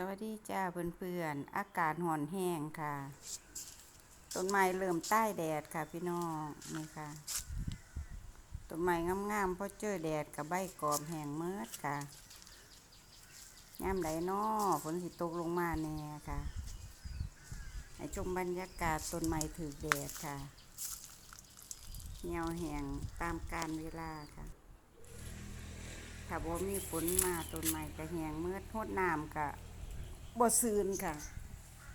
สวัสดีจ้าเพื่อนๆอากาศห่อนแห้งค่ะ ต้นไม้เริ่มใต้แดดค่ะพี่น้องนี่ค่ะต้นไม้งามๆเพราะเจอแดดกับใบกรอบแห้งเมิดค่ะยามใดน้อฝนสิตกลงมาแน่ค่ะให้ชมบรรยากาศต้นไม้ถือแดดค่ะเหี่ยวแห้งตามกาลเวลาค่ะถ้าบ่มีฝนมาต้นไม้ก็แห้งเมื่อทดน้ำก็ บ่ซืนค่ะ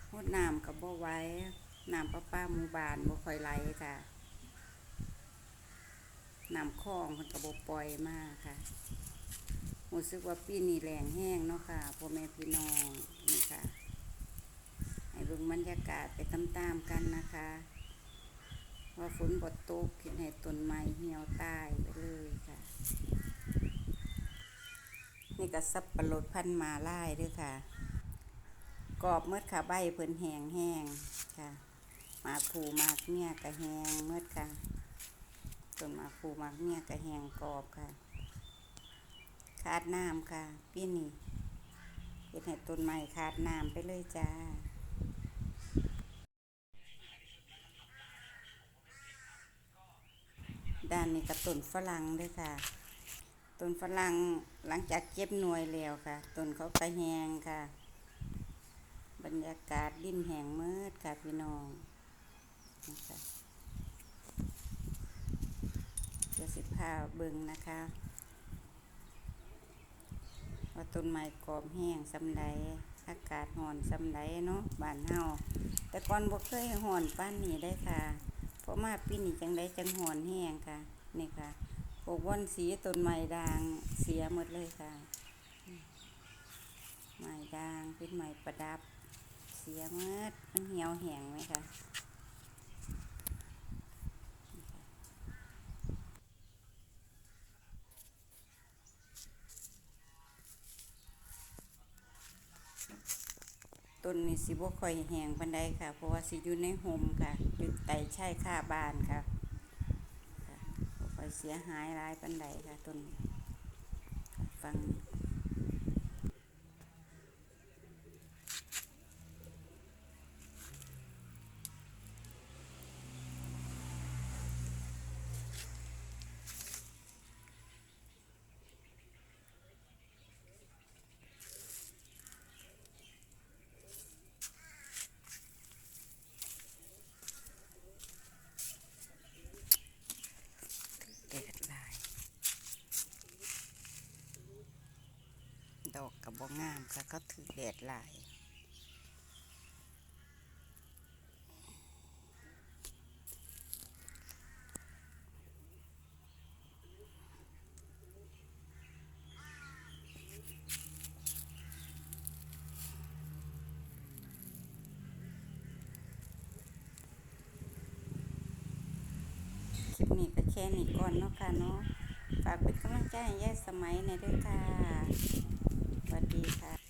ทดน้ำก็บ่ไว้น้ำประปาหมู่บ้านบ่ค่อยไหลค่ะน้ำคลองเพิ่นก็บ่ปล่อยมากค่ะรู้สึกว่าปีนี้แรงแห้งเนาะค่ะพ่อแม่พี่น้องนี่ค่ะให้เบิ่งบรรยากาศไปตามๆกันนะคะ ว่าฝนบ่ตกเฮ็ดให้ต้นไม้เหี่ยวตายไปเลยค่ะ นี่ก็สับปะรดพันมาไล่ด้วยค่ะ กรอบเมื่อค่ะใบเพิ่นแหงแห้งค่ะหมากผูหมากเนี่ยก็แหงเมื่อค่ะต้นหมากผูหมากเนี่ยก็แหงกรอบค่ะขาดน้ำค่ะพี่นี่เฮ็ดให้ต้นไม้ขาดน้ำไปเลยจ้าด้านนี้ก็ต้นฝรั่งด้วยค่ะ ต้นฝรั่งหลังจากเก็บหน่วยแล้วค่ะ ต้นเขากระแหงค่ะ รรยากาศดินแห้งมืดค่ะพี่น้องนะคะเดี๋ยวสิพาเบิ่งนะคะว่าต้นไม้กรอบแห้งสำใดอากาศห่อนสำใดเนาะบ้านเฮาแต่ก่อนบ่เคยห่อนป้านนี้ได้ค่ะ เพราะมาปีนี้จังไดจังห่อนแห้งค่ะนี่ค่ะพวกวันสีต้นไม้ด่างเสียหมดเลยค่ะไม้ด่างเป็นไม้ประดับ เสียหมดมันเหี่ยวแห้งไหมคะต้นนี้สิบ่ค่อยแห้งปานใดค่ะ เพราะว่าสิอยู่ในโฮมค่ะอยู่ใต้ชายคาบานค่ะค่ค่อยเสียหายหลายปานใดค่ะต้นฟัง แดดหลาย ด อกกับบงามค่ะเขาถือแดดหลายคลิปนี้ก็แค่นี้ก่อนเนาะค่ะเนาะ ฝากเป็นกำลังใจให้ยายสมัยในด้วยค่ะ วัสดีค่ะ